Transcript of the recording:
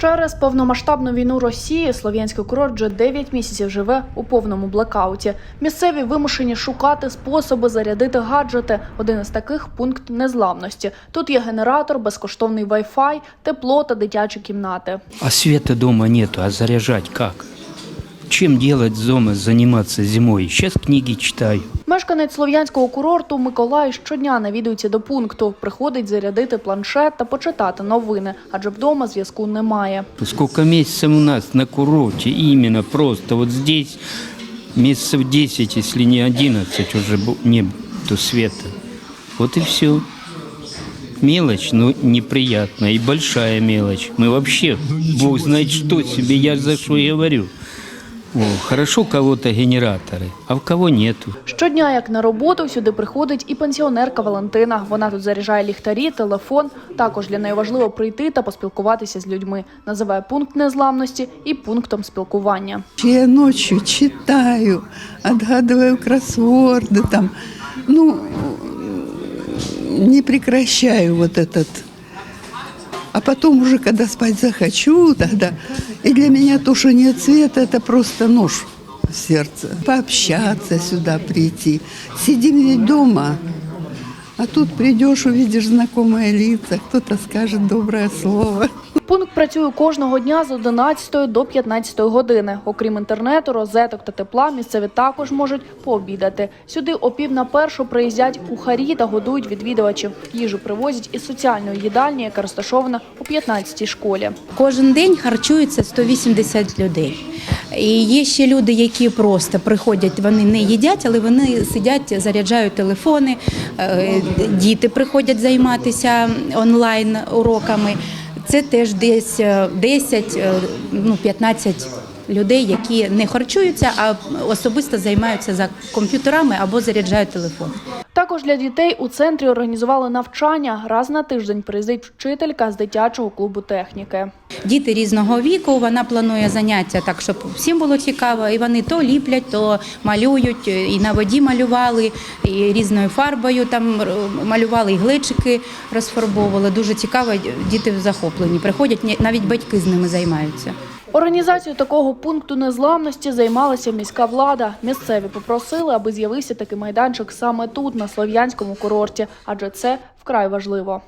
Через повномасштабну війну Росії слов'янський курорт вже 9 місяців живе у повному блекауті. Місцеві вимушені шукати способи зарядити гаджети. Один із таких пункт незламності. Тут є генератор, безкоштовний вай-фай, тепло та дитячі кімнати. А света дома нету, а заряжать как? Чем делать дома, заниматься зимой? Сейчас книги читаю. Мешканець слов'янського курорту Миколай щодня навідується до пункту. Приходить зарядити планшет та почитати новини, адже вдома зв'язку немає. Сколько месяцев у нас на курорте, именно просто вот здесь месяцев 10, если не 11 уже нету света. Вот и все. Мелочь, но неприятная и большая мелочь. Мы вообще, Бог знает что себе, я за что и говорю. О, хорошо у кого-то генераторы, а у кого нету. Щодня, як на роботу, сюди приходить і пенсіонерка Валентина. Вона тут заряджає ліхтарі, телефон. Також для неї важливо прийти та поспілкуватися з людьми. Називає пункт незламності і пунктом спілкування. Я ночью читаю, отгадываю кроссворды там. Ну, не прекращаю вот этот. а потом уже, когда спать захочу, тогда... И для меня то, что нет света, это просто нож в сердце. Пообщаться сюда прийти. Сидим ведь дома. А тут придешь, увидишь знакомые лица, кто-то скажет доброе слово. Пункт працює кожного дня з 11 до 15 години. Окрім інтернету, розеток та тепла, місцеві також можуть пообідати. Сюди о пів на першу приїздять кухарі та годують відвідувачів. Їжу привозять із соціальної їдальні, яка розташована у 15-й школі. Кожен день харчується 180 людей. І є ще люди, які просто приходять, вони не їдять, але вони сидять, заряджають телефони. Е, Діти приходять займатися онлайн уроками. Це теж десь е, 10, е, ну 15 людей, які не харчуються, а особисто займаються за комп'ютерами або заряджають телефон. Також для дітей у центрі організували навчання. Раз на тиждень приїздить вчителька з дитячого клубу техніки. Діти різного віку. Вона планує заняття так, щоб всім було цікаво. І вони то ліплять, то малюють, і на воді малювали, і різною фарбою там малювали, і глечики розфарбовували. Дуже цікаво, діти захоплені. Приходять, навіть батьки з ними займаються. Організацією такого пункту незламності займалася міська влада. Місцеві попросили, аби з'явився такий майданчик саме тут, на слов'янському курорті, адже це вкрай важливо.